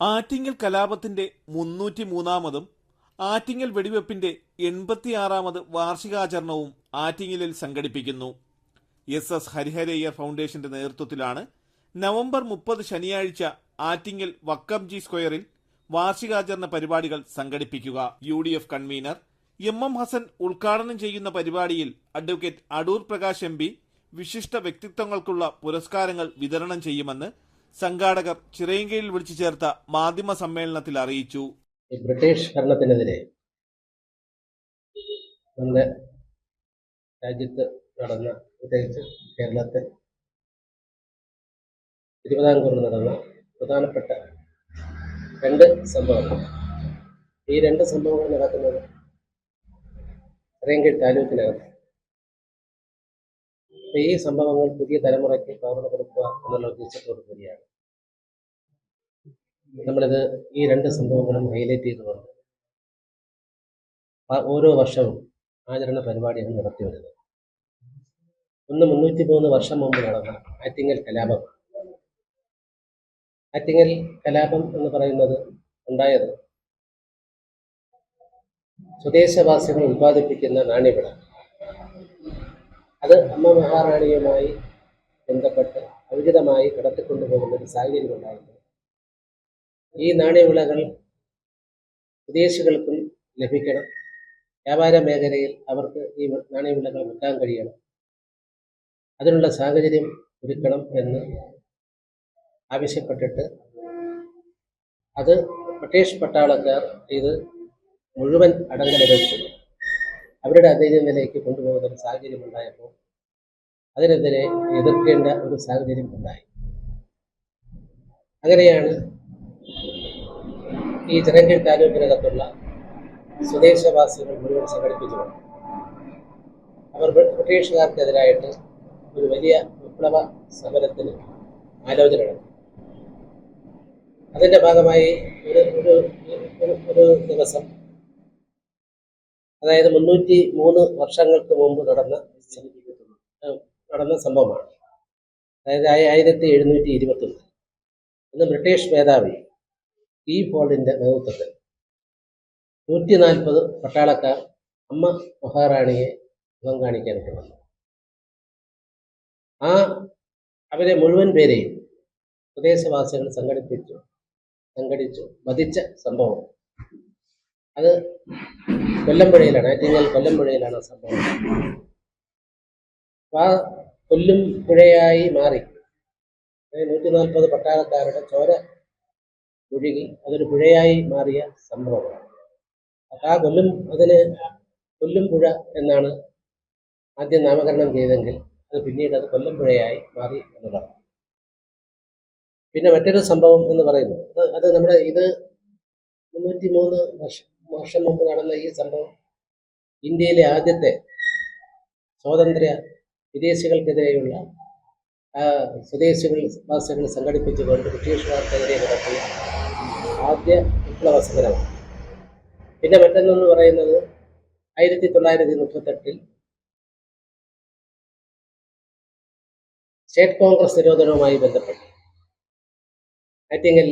ആറ്റിങ്ങൽ കലാപത്തിന്റെ മുന്നൂറ്റി മൂന്നാമതും ആറ്റിങ്ങൽ വെടിവെപ്പിന്റെ എൺപത്തിയാറാമത് വാർഷികാചരണവും ആറ്റിങ്ങലിൽ സംഘടിപ്പിക്കുന്നു. എസ് എസ് ഹരിഹരയ്യർ ഫൗണ്ടേഷന്റെ നേതൃത്വത്തിലാണ് നവംബർ മുപ്പത് ശനിയാഴ്ച ആറ്റിങ്ങൽ വക്കംജി സ്ക്വയറിൽ വാർഷികാചരണ പരിപാടികൾ സംഘടിപ്പിക്കുക. U D F convener M M Hassan ഉദ്ഘാടനം ചെയ്യുന്ന പരിപാടിയിൽ advocate Adoor Prakash M P വിശിഷ്ട വ്യക്തിത്വങ്ങൾക്കുള്ള പുരസ്കാരങ്ങൾ വിതരണം ചെയ്യുമെന്ന് സംഘാടകർ ചിറയങ്കയിൽ വിളിച്ചു ചേർത്ത മാധ്യമ സമ്മേളനത്തിൽ അറിയിച്ചു. ബ്രിട്ടീഷ് ഭരണത്തിനെതിരെ നമ്മുടെ രാജ്യത്ത് നടന്ന പ്രത്യേകിച്ച് കേരളത്തിൽ തിരുവിതാംകൂറിൽ നടന്ന പ്രധാനപ്പെട്ട രണ്ട് സംഭവങ്ങൾ. ഈ രണ്ട് സംഭവങ്ങൾ നടക്കുന്നത് ചിറയൻകീഴ് താലൂക്കിനകത്ത്. ഈ സംഭവങ്ങൾ പുതിയ തലമുറയ്ക്ക് പകർന്നു കൊടുക്കുക എന്നുള്ള ഉദ്ദേശത്തോടു കൂടിയാണ്. നമ്മളിത് ഈ രണ്ട് സംഭവങ്ങളും ഹൈലൈറ്റ് ചെയ്തുകൊണ്ട് ഓരോ വർഷവും ആചരണ പരിപാടിയാണ് നടത്തി വരുന്നത്. ഒന്ന് മുന്നൂറ്റി മൂന്ന് വർഷം മുമ്പ് നടന്ന ആറ്റിങ്ങൽ കലാപം. ആറ്റിങ്ങൽ കലാപം എന്ന് പറയുന്നത് ഉണ്ടായത് സ്വദേശവാസികൾ ഉൽപ്പാദിപ്പിക്കുന്ന നാണ്യവിള. അത് അമ്മ മഹാറാണിയുമായി ബന്ധപ്പെട്ട് അവിഹിതമായി കടത്തിക്കൊണ്ടുപോകുന്ന ഒരു സാഹചര്യം ഉണ്ടായിരുന്നു. ഈ നാണ്യവിളകൾ വിദേശികൾക്കും ലഭിക്കണം. വ്യാപാര മേഖലയിൽ അവർക്ക് ഈ നാണ്യവിളകൾ വിൽക്കാൻ കഴിയണം. അതിനുള്ള സാഹചര്യം ഒരുക്കണം എന്ന് ആവശ്യപ്പെട്ടിട്ട് അത് ബ്രിട്ടീഷ് പട്ടാളക്കാർ ഇത് മുഴുവൻ അടങ്കലെടുത്ത് അവരുടെ അധീന നിലയ്ക്ക് കൊണ്ടുപോകുന്ന ഒരു സാഹചര്യം ഉണ്ടായപ്പോൾ അതിനെതിരെ എതിർക്കേണ്ട ഒരു സാഹചര്യം ഉണ്ടായി. അങ്ങനെയാണ് ഈ ജനങ്ങൾ താലൂക്കിനകത്തുള്ള സ്വദേശവാസികൾ മുഴുവൻ സംഘടിപ്പിച്ചുകൊണ്ട് അവർ ബ്രി- ബ്രിട്ടീഷുകാർക്കെതിരായിട്ട് ഒരു വലിയ വിപ്ലവ സമരത്തിന് ആലോചന നടത്തി. അതിന്റെ ഭാഗമായി ഒരു ഒരു ഒരു- ദിവസം അതായത് മുന്നൂറ്റി മൂന്ന് വർഷങ്ങൾക്ക് മുമ്പ് നടന്ന നടന്ന സംഭവമാണ്. അതായത് ആയി- ആയിരത്തി എഴുന്നൂറ്റി ഇരുപത്തി ഒന്ന് ബ്രിട്ടീഷ് മേധാവി ഈ ഫോൾഡിന്റെ നേതൃത്വത്തിൽ നൂറ്റി നാൽപ്പത് പട്ടാളക്കാർ അമ്മ മഹാറാണിയെ മുഖം കാണിക്കാൻ കൊണ്ടുവന്നു ആ അവരെ മുഴുവൻ പേരെയും പ്രദേശവാസികൾ സംഘടിപ്പിച്ചു സംഘടിച്ചു വധിച്ച സംഭവം. അത് കൊല്ലമ്പുഴയിലാണ് ആറ്റിങ്ങൽ കൊല്ലമ്പുഴയിലാണ് സംഭവം. ആ കൊല്ലും പുഴയായി മാറി. നൂറ്റി നാൽപ്പത് പട്ടാളക്കാരുടെ ചോര ഒഴുകി അതൊരു പുഴയായി മാറിയ സംഭവമാണ്. ആ കൊല്ലും അതിന് കൊല്ലും പുഴ എന്നാണ് ആദ്യം നാമകരണം ചെയ്തെങ്കിൽ അത് പിന്നീട് അത് കൊല്ലം പുഴയായി മാറി എന്നുള്ളതാണ് പിന്നെ മറ്റൊരു സംഭവം എന്ന് പറയുന്നത്. അത് നമ്മുടെ ഇത് മുന്നൂറ്റി മൂന്ന് വർഷം വർഷം മുമ്പ് നടന്ന ഈ സംഭവം ഇന്ത്യയിലെ ആദ്യത്തെ സ്വാതന്ത്ര്യ വിദേശികൾക്കെതിരെയുള്ള സ്വദേശികൾ വാസികൾ സംഘടിപ്പിച്ചുകൊണ്ട് ബ്രിട്ടീഷുകാർക്കെതിരെ നടത്തിയ ആദ്യ വിപ്ലവ സമരമാണ് പിന്നെ മറ്റൊന്നെന്ന് പറയുന്നത് ആയിരത്തി തൊള്ളായിരത്തി മുപ്പത്തെട്ടിൽ സ്റ്റേറ്റ് കോൺഗ്രസ് നിരോധനവുമായി ബന്ധപ്പെട്ട് ആറ്റിങ്ങൽ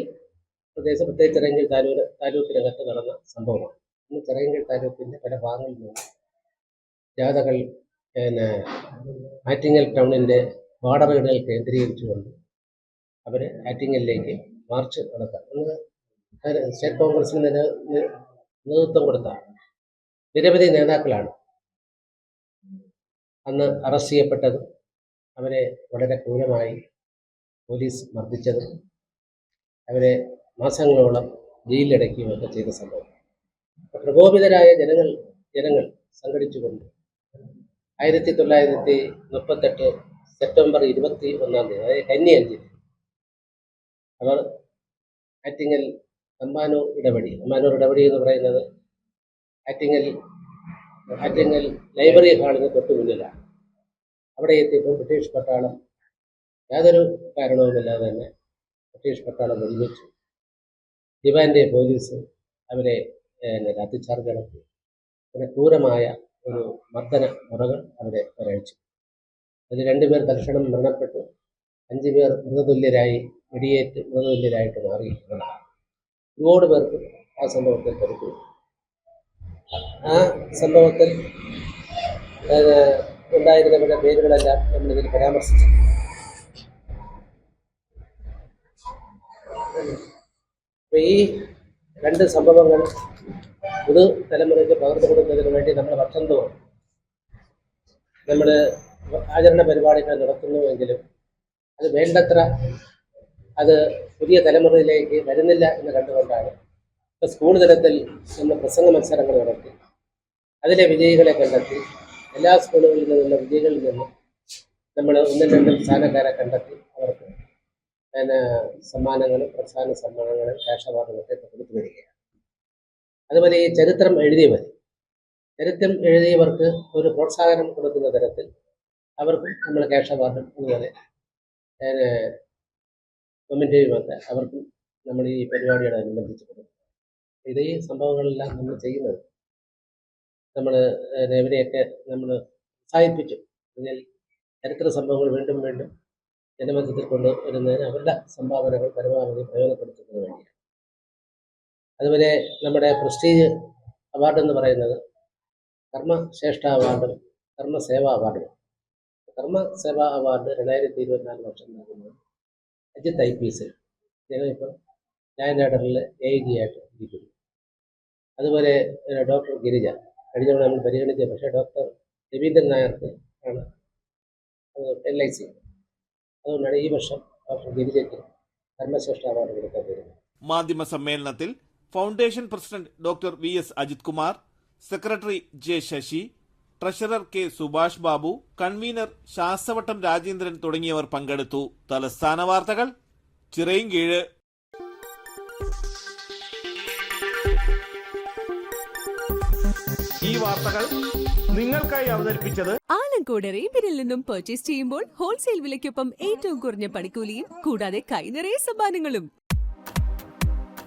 പ്രദേശ പ്രത്യേക ചിറങ്കിൽ താലൂര് താലൂക്കിനകത്ത് നടന്ന സംഭവമാണ്. ഇന്ന് ചിറങ്കിൽ താലൂക്കിന്റെ പല ഭാഗങ്ങളിൽ നിന്ന് ജാഥകൾ പിന്നെ ആറ്റിങ്ങൽ ടൗണിന്റെ വാടറുകളിൽ കേന്ദ്രീകരിച്ചുകൊണ്ട് അവർ ആറ്റിങ്ങലിലേക്ക് മാർച്ച് നടത്താം. സ്റ്റേറ്റ് കോൺഗ്രസിന് നേതൃത്വം കൊടുത്ത നിരവധി നേതാക്കളാണ് അന്ന് അറസ്റ്റ് ചെയ്യപ്പെട്ടത്. അവരെ വളരെ ക്രൂരമായി പോലീസ് മർദ്ദിച്ചത്. അവരെ മാസങ്ങളോളം ജയിലിലടയ്ക്കുകയൊക്കെ ചെയ്ത സംഭവം. പ്രകോപിതരായ ജനങ്ങൾ ജനങ്ങൾ സംഘടിച്ചുകൊണ്ട് ആയിരത്തി തൊള്ളായിരത്തി മുപ്പത്തെട്ട് സെപ്റ്റംബർ ഇരുപത്തി ഒന്നാം തീയതി അതായത് കന്നി അഞ്ചിന് അവർ ആറ്റിങ്ങൽ തമ്പാനൂർ ഇടപെടി അമ്മാനോ ഇടപെടി എന്ന് പറയുന്നത് ആറ്റിങ്ങൽ ആറ്റിങ്ങൽ ലൈബ്രറി ഹാളിന് തൊട്ട് മുന്നിലാണ്. അവിടെ എത്തിയപ്പോൾ ബ്രിട്ടീഷ് പട്ടാളം യാതൊരു കാരണവുമില്ലാതെ തന്നെ ബ്രിട്ടീഷ് പട്ടാളം വെടിവെച്ചു ദിവാന്റെ പോലീസ് അവരെ ലാത്തിച്ചാർജ് നടത്തി പിന്നെ ക്രൂരമായ ഒരു മർദ്ദന മുറകൾ അവരെ ഒരഴിച്ചു. അതിൽ രണ്ടുപേർ തൽക്ഷണം മരണപ്പെട്ടു. അഞ്ചു പേർ മൃതതുല്യരായി വെടിയേറ്റ് മൃതതുല്യരായിട്ട് മാറി. എന്നതാണ് ഒരുപാട് പേർക്ക് ആ സംഭവത്തിൽ പരിക്ക്. ആ സംഭവത്തിൽ ഉണ്ടായിരുന്നവരുടെ പേരുകളെല്ലാം നമ്മളിതിൽ പരാമർശിച്ചു അപ്പൊ ഈ രണ്ട് സംഭവങ്ങൾ പുതു തലമുറയ്ക്ക് പകർന്നു കൊടുക്കുന്നതിന് വേണ്ടി നമ്മൾ വർഷം തോറും നമ്മൾ ആചരണ പരിപാടികൾ നടത്തുന്നുവെങ്കിലും അത് വേണ്ടത്ര അത് പുതിയ തലമുറയിലേക്ക് വരുന്നില്ല എന്ന് കണ്ടുകൊണ്ടാണ് ഇപ്പോൾ സ്കൂൾ തലത്തിൽ നമ്മൾ പ്രസംഗ മത്സരങ്ങൾ നടത്തി. അതിലെ വിജയികളെ കണ്ടെത്തി. എല്ലാ സ്കൂളുകളിൽ നിന്നുള്ള വിജയികളിൽ നിന്നും നമ്മൾ ഒന്നും രണ്ടും സ്ഥാനക്കാരെ കണ്ടെത്തി. അവർക്ക് പിന്നെ സമ്മാനങ്ങളും പ്രസ്ഥാന സമ്മാനങ്ങളും ക്യാഷ് അവാർഡുകളൊക്കെ കൊടുത്തു വരികയാണ്. അതുപോലെ ഈ ചരിത്രം എഴുതിയവർ ചരിത്രം എഴുതിയവർക്ക് ഒരു പ്രോത്സാഹനം കൊടുക്കുന്ന തരത്തിൽ അവർക്കും നമ്മൾ ക്യാഷ് അവാർഡും അതുപോലെ പിന്നെ കമന്റേയുമൊക്കെ അവർക്കും നമ്മൾ ഈ പരിപാടിയോടനുബന്ധിച്ച് കൊടുക്കും ഇതേ ഈ സംഭവങ്ങളെല്ലാം നമ്മൾ ചെയ്യുന്നത്. നമ്മൾ ഇവരെയൊക്കെ നമ്മൾ ഉത്സാഹിപ്പിച്ചു എന്നാൽ ചരിത്ര സംഭവങ്ങൾ വീണ്ടും വീണ്ടും ജനമധ്യത്തിൽ കൊണ്ടുവരുന്നതിന് അവരുടെ സംഭാവനകൾ പരമാവധി പ്രയോജനപ്പെടുത്തുന്നതിന് വേണ്ടിയാണ്. അതുപോലെ നമ്മുടെ പ്രസ്റ്റീജ് അവാർഡ് എന്ന് പറയുന്നത് കർമ്മശ്രേഷ്ഠ അവാർഡും കർമ്മസേവാ അവാർഡും. കർമ്മസേവാ അവാർഡ് രണ്ടായിരത്തി ഇരുപത്തിനാല് വർഷം നൽകുന്നത് അജിത് ഐ പി എസ് അദ്ദേഹം ഇപ്പം ലയൻ ഓർഡറിൽ എ ജി ആയിട്ട് ഇരിക്കുന്നു. അതുപോലെ ഡോക്ടർ ഗിരിജ. കഴിഞ്ഞ തവണ നമ്മൾ പരിഗണിച്ച പക്ഷേ ഡോക്ടർ രവീന്ദ്രൻ നായർക്ക് ആണ് എൽ ഐ സി അതുകൊണ്ടാണ് ഈ വർഷം ഡോക്ടർ ഗിരിജയ്ക്ക് കർമ്മശ്രേഷ്ഠ അവാർഡ് കൊടുക്കാൻ വരുന്നത് മാധ്യമ സമ്മേളനത്തിൽ foundation president doctor V S Ajith Kumar secretary J Sasi treasurer K Subhash Babu convener Sasthavattom Rajendran തുടങ്ങിയവർ പങ്കെടുത്തു. തലസ്ഥാന വാർത്തകൾ ചിറയും കീഴ് ഈ വാർത്തകൾ നിങ്ങൾക്കായി അവതരിപ്പിച്ചത് ആലങ്കോട് റേബിനിൽ നിന്നും പർച്ചേസ് ചെയ്യുമ്പോൾ ഹോൾസെയിൽ വിലയ്ക്കൊപ്പം ഏറ്റവും കുറഞ്ഞ പണിക്കൂലിയും കൂടാതെ കൈനിറയ സമ്മാനങ്ങളും.